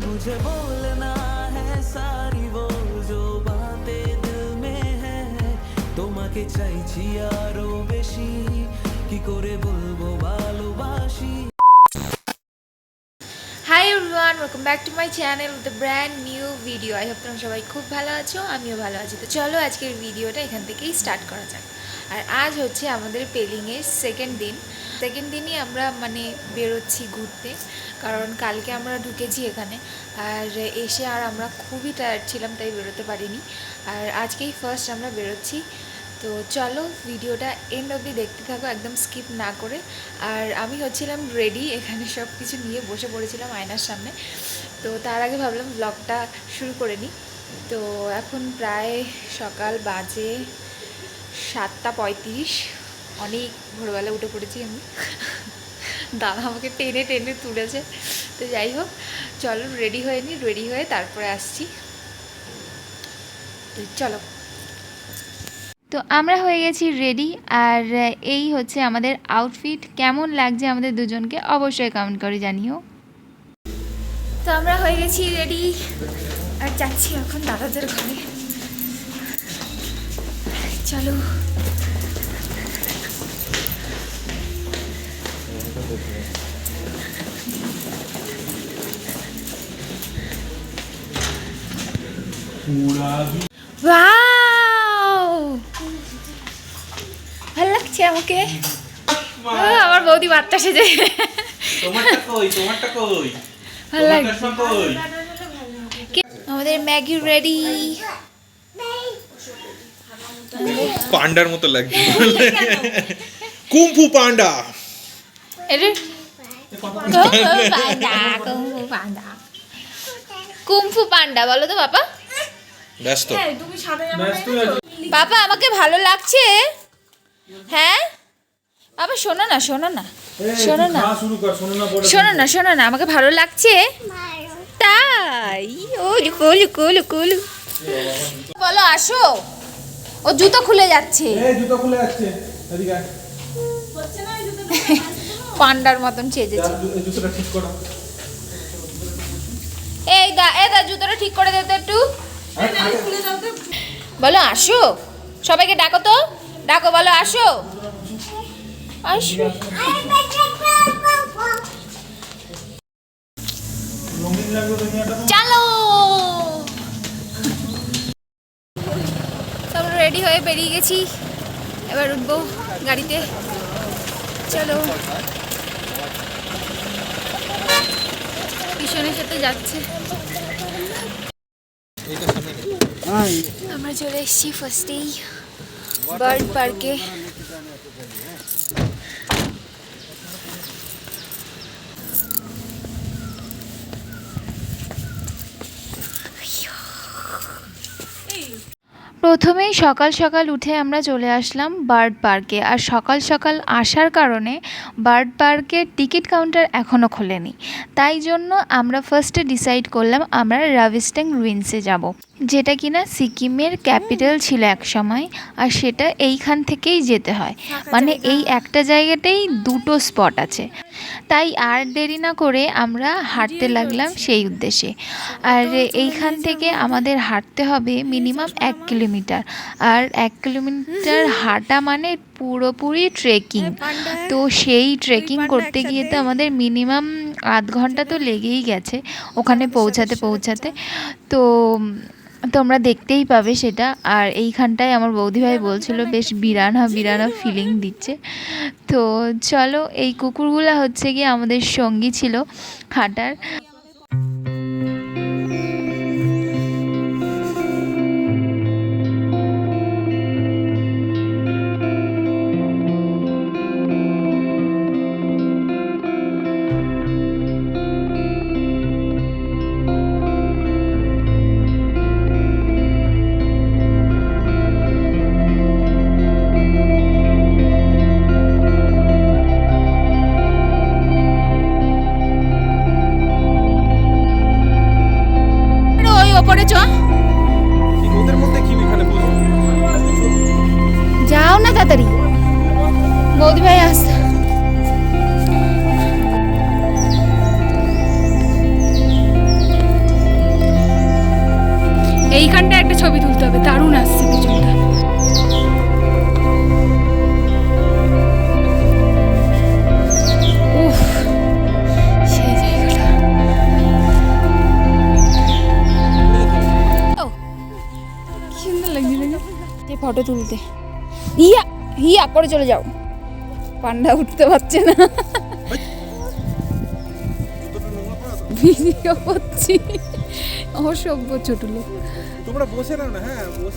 मुझे बोलना है सारी वो जो बातें दिल में है তোমাকে চাইছি আরো বেশি কি করে বলবো ভালোবাসি hi everyone welcome back to my channel with brand new video I hope তোমরা সবাই খুব ভালো আছো আমিও ভালো আছি তো চলো আজকের ভিডিওটা এখান থেকেই স্টার্ট করা যাক আর আজ হচ্ছে আমাদের পেলিংয়ের সেকেন্ড দিন সেকেন্ড দিনই আমরা মানে বেরোচ্ছি ঘুরতে কারণ কালকে আমরা ঢুকেছি এখানে, আর এসে আর আমরা খুবই টায়ার্ড ছিলাম, তাই বেরোতে পারিনি। আর আজকেই ফার্স্ট আমরা বেরোচ্ছি। তো চলো ভিডিওটা এন্ড অবধি দেখতে থাকো, একদম স্কিপ না করে। আর আমি হচ্ছিলাম রেডি এখানে সব কিছু নিয়ে বসে পড়েছিলাম আয়নার সামনে। তো তার আগে ভাবলাম ব্লগটা শুরু করে নিই। তো এখন প্রায় সকাল বাজে সাতটা পঁয়ত্রিশ। অনেক ভোরবেলা উঠে পড়েছি আমি। দাদা আমাকে টেনে টেনে তুলেছে। তো যাই হোক চলো রেডি হয়ে নিই রেডি হয়ে তারপরে আসছি। তো চলো। তো আমরা হয়ে গেছি রেডি আর এই হচ্ছে আমাদের আউটফিট কেমন লাগছে আমাদের দুজনকে অবশ্যই কমেন্ট করে জানিও। তো আমরা হয়ে গেছি রেডি আর যাচ্ছি এখন দাদাদের ঘরে। চলো। ভালো লাগছে আমাকে। আমার বৌদি বাচ্চা সেজে। তোমারটা কই তোমারটা কই? ভালো লাগছে। আমাদের ম্যাগি রেডি পান্ডার মতো লাগছে কুমফু পান্ডা। এটা? Kung fu panda. Kung fu panda. Kung fu panda বলো তো বাবা। ব্যস্ত। বাবা আমাকে ভালো লাগছে? হ্যাঁ? বাবা শোনো না শোনো না শোনো না। শোনো না শোনো না আমাকে ভালো লাগছে? তাই ও লুকো লুকো লুকো। বলো আসো। ও জুতো খুলে যাচ্ছে। জুতো খুলে যাচ্ছে। পান্ডার মতন চেয়েছে এই জুতোটা ঠিক করো। এই দা এই দা জুতোটা ঠিক করে দে তো একটু। বলো, আসো। সবাইকে ডাকো তো। ডাকো, বলো, আসো। আসো। চলো। সব রেডি হয়ে বেরিয়ে গেছি। এবার উঠবো গাড়িতে। চলো। পিছনের সাথে যাচ্ছে। আমরা চলে এসেছি ফার্স্টেই বার্ড পার্কে প্রথমেই সকাল সকাল উঠে আমরা চলে আসলাম বার্ড পার্কে। আর সকাল সকাল আসার কারণে বার্ড পার্কের টিকিট কাউন্টার এখনও খোলেনি। তাই জন্য আমরা ফার্স্টে ডিসাইড করলাম আমরা রাভিস্ট্যাং রুইন্সে যাব। যেটা কিনা সিকিমের ক্যাপিটাল ছিল এক সময় আর সেটা এইখান থেকেই যেতে হয়। মানে এই একটা জায়গাতেই দুটো স্পট আছে। তাই আর দেরি না করে আমরা হাঁটতে লাগলাম সেই উদ্দেশ্যে। আর এইখান থেকে আমাদের হাঁটতে হবে মিনিমাম এক কিলোমিটার। আর এক কিলোমিটার হাঁটা মানে পুরোপুরি ট্রেকিং তো সেই ট্রেকিং করতে গিয়ে তো আমাদের মিনিমাম আধ ঘণ্টা তো লেগেই গেছে ওখানে পৌঁছাতে পৌঁছাতে। তো তোমরা দেখতেই পাবে সেটা। আর এইখানটায় আমার বৌদিভাই বলছিল, বেশ বিরানা বিরানা ফিলিং দিচ্ছে। তো চলো, এই কুকুরগুলা হচ্ছে গিয়ে আমাদের সঙ্গী ছিল হাঁটার। ফটো তুলতে। ইয়া হিয়া করে চলে যাও। পান্ডা উঠতে পারছে না। ভিডিও করছি। অসভ্য ছোট লোক। তোমরা বসে নাও না হ্যাঁ হয়।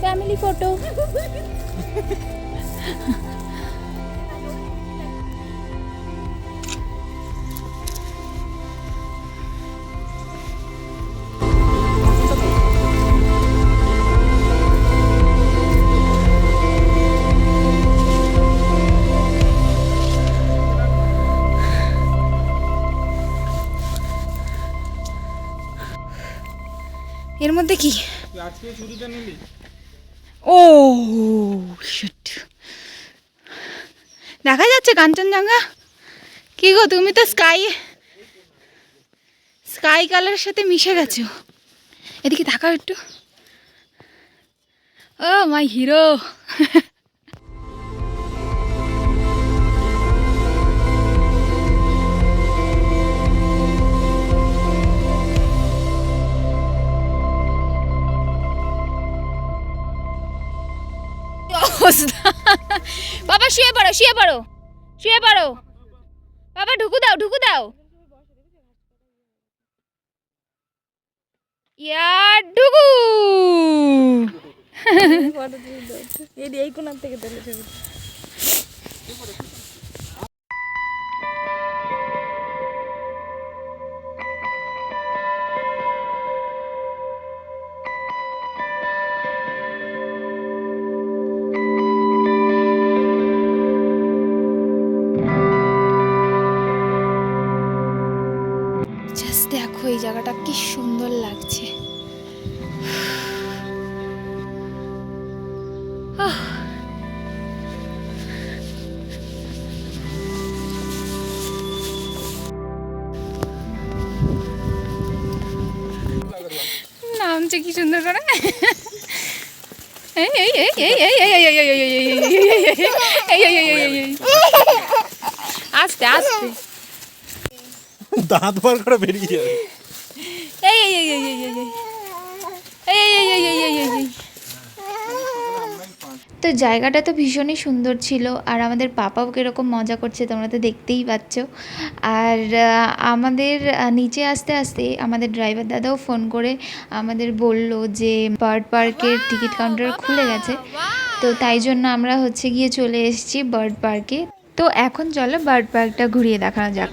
ফ্যামিলি ফটো ও শিট দেখা যাচ্ছে কাঞ্চনজঙ্ঘা। কি গো, তুমি তো স্কাই স্কাই কালারের সাথে মিশে গেছো। এদিকে তাকাও একটু। ও মাই হিরো অবস্থা বাবা, শুয়ে পড়ো শুয়ে পড়ো শুয়ে পড়ো। বাবা, ঢুকু দাও ঢুকু দাও। ইয়ার ঢুকু। এই কোনার থেকে নামছে কি সুন্দর করে এই এই আস্তে আস্তে দাঁত বার করে বেরিয়ে যাবে তো জায়গাটা তো ভীষণই সুন্দর ছিল। আর আমাদের পাপাও কীরকম মজা করছে, তোমরা তো দেখতেই পাচ্ছ। আর আমাদের নিচে আসতে আসতে আমাদের ড্রাইভার দাদাও ফোন করে আমাদের বলল যে বার্ড পার্কের টিকিট কাউন্টার খুলে গেছে। তো তাই জন্য আমরা হচ্ছে গিয়ে চলে এসেছি বার্ড পার্কে তো এখন চলো বার্ড পার্কটা ঘুরিয়ে দেখানো যাক।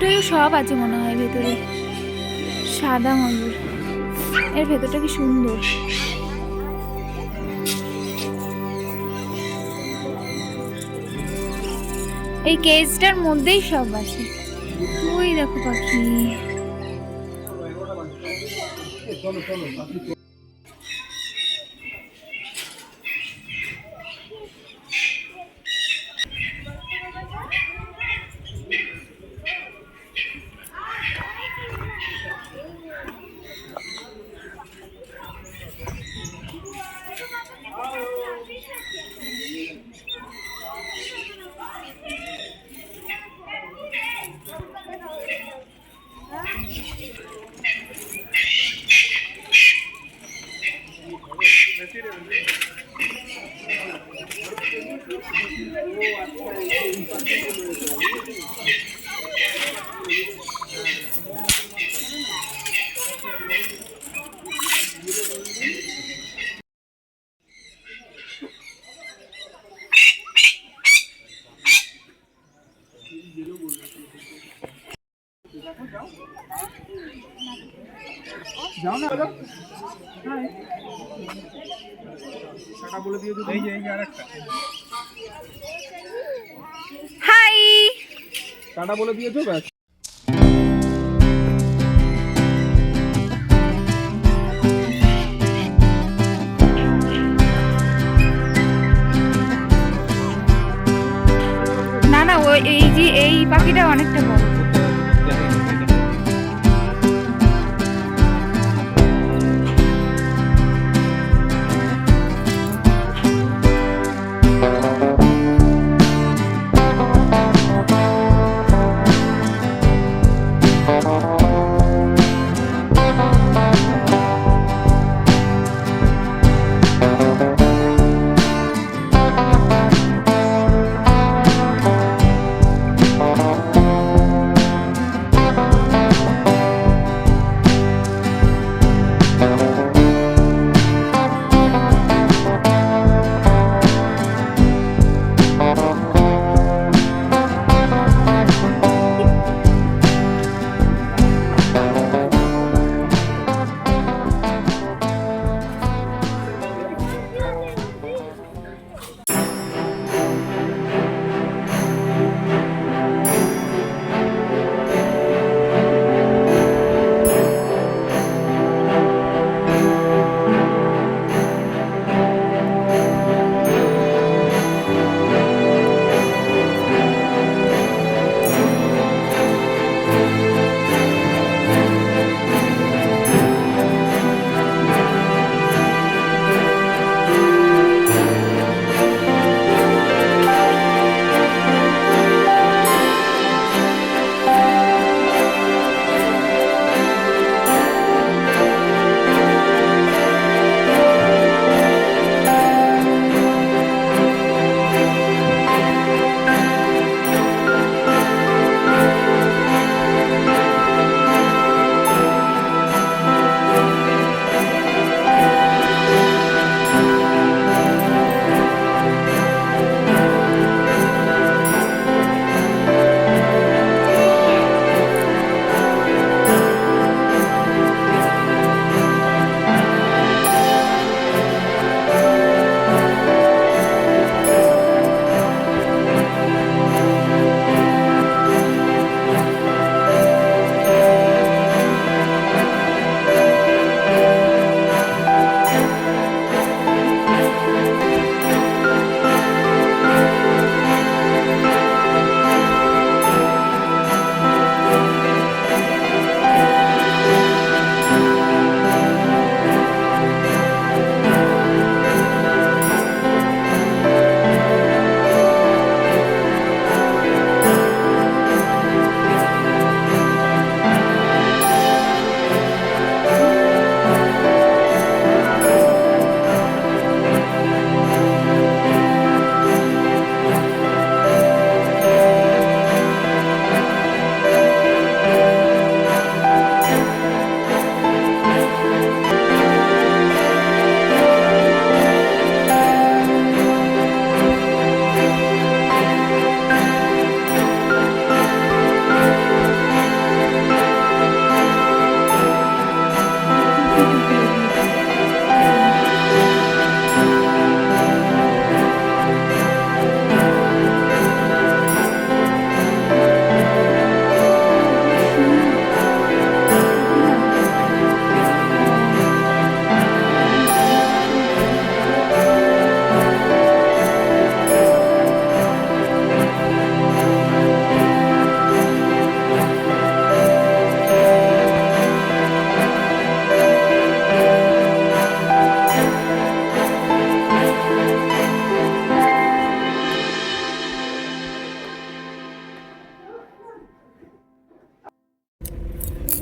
পিউর সব আছে মনে হয় ভেতরে। সাদা ময়ূর। এর ভেতরটা কি সুন্দর। এই কেজটার মধ্যেই সব আছে। ওই দেখো পাখি। যাও না। বলে দিয়ে এই যে আরেকটা। হাই টাটা বলে দিয়েছ ব্যাস। না না ওই এই যে এই পাখিটা অনেকটা বড়।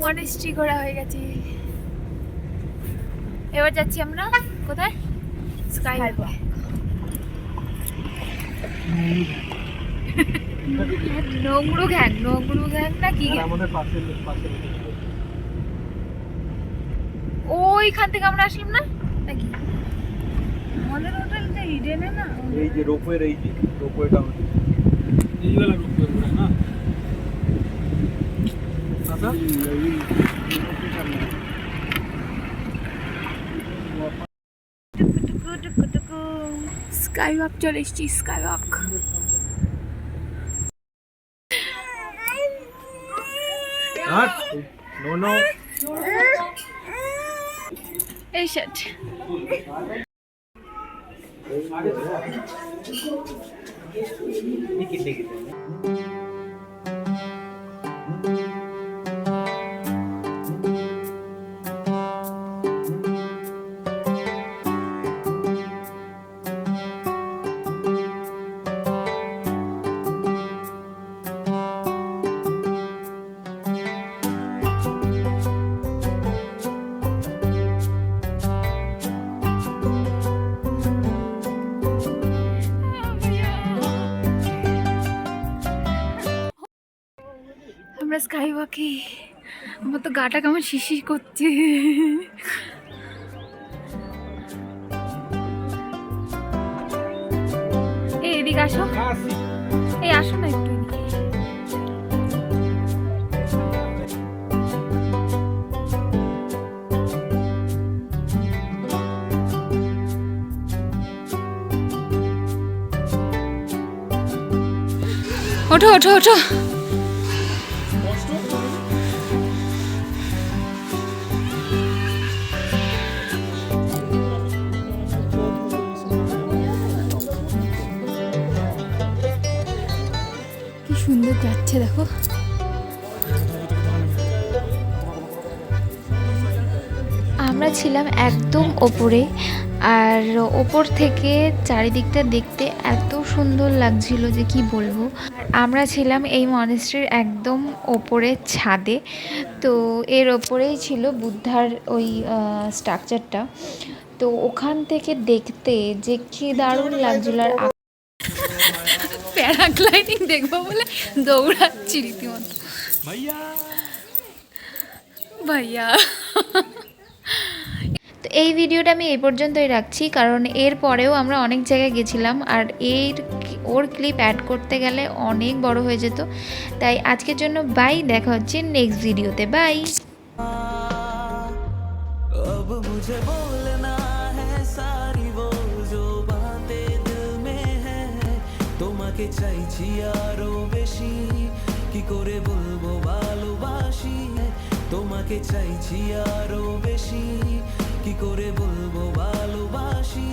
মনেস্ট্রি ঘোরা হয়ে গেছে। এবার যাচ্ছি আমরা কোথায়? স্কাই নোংরু ঘ্যাং নোংরু ঘ্যাং না কি আমাদের পাশে পাশে ওইখান থেকে আমরা আসলাম না? নাকি? আমাদের হোটেলটা ইডেনে না। এই যে রোপওয়ের এই যে রোপওয়েটা এইবেলা রোপওয়ে आपका স্কাই ওয়াক চলে এসছি স্কাই ওয়াক এই শার্ট कितने कितने ওয়াকে আমার তো গাটা কেমন শিশির করছে। এই, এদিকে আসো। এই, আসো না একটু ওঠো ওঠো ওঠো। ছিলাম একদম ওপরে। আর ওপর থেকে চারিদিকটা দেখতে এত সুন্দর লাগছিল যে কি বলব। আর আমরা ছিলাম এই মনেস্ট্রির একদম ওপরে ছাদে। তো এর ওপরেই ছিল বুদ্ধার ওই স্ট্রাকচারটা তো ওখান থেকে দেখতে যে কি দারুণ লাগছিল। আর প্যারাগ্লাইডিং দেখব বলে দৌড়াচ্ছি রীতিমতো। ভাইয়া। তো এই ভিডিওটা আমি এই পর্যন্তই রাখছি কারণ এর পরেও আমরা অনেক জায়গায় গেছিলাম আর এর ওর ক্লিপ অ্যাড করতে গেলে অনেক বড় হয়ে যেত তাই আজকের জন্য বাই দেখা হচ্ছে নেক্সট ভিডিওতে বাই अब मुझे बोलना है सारी वो जो बातें दिल में है তোমাকে চাইছি আরো বেশি কি করে বলবো ভালোবাসি তোমাকে চাইছি আরো বেশি কি করে বলব ভালোবাসি।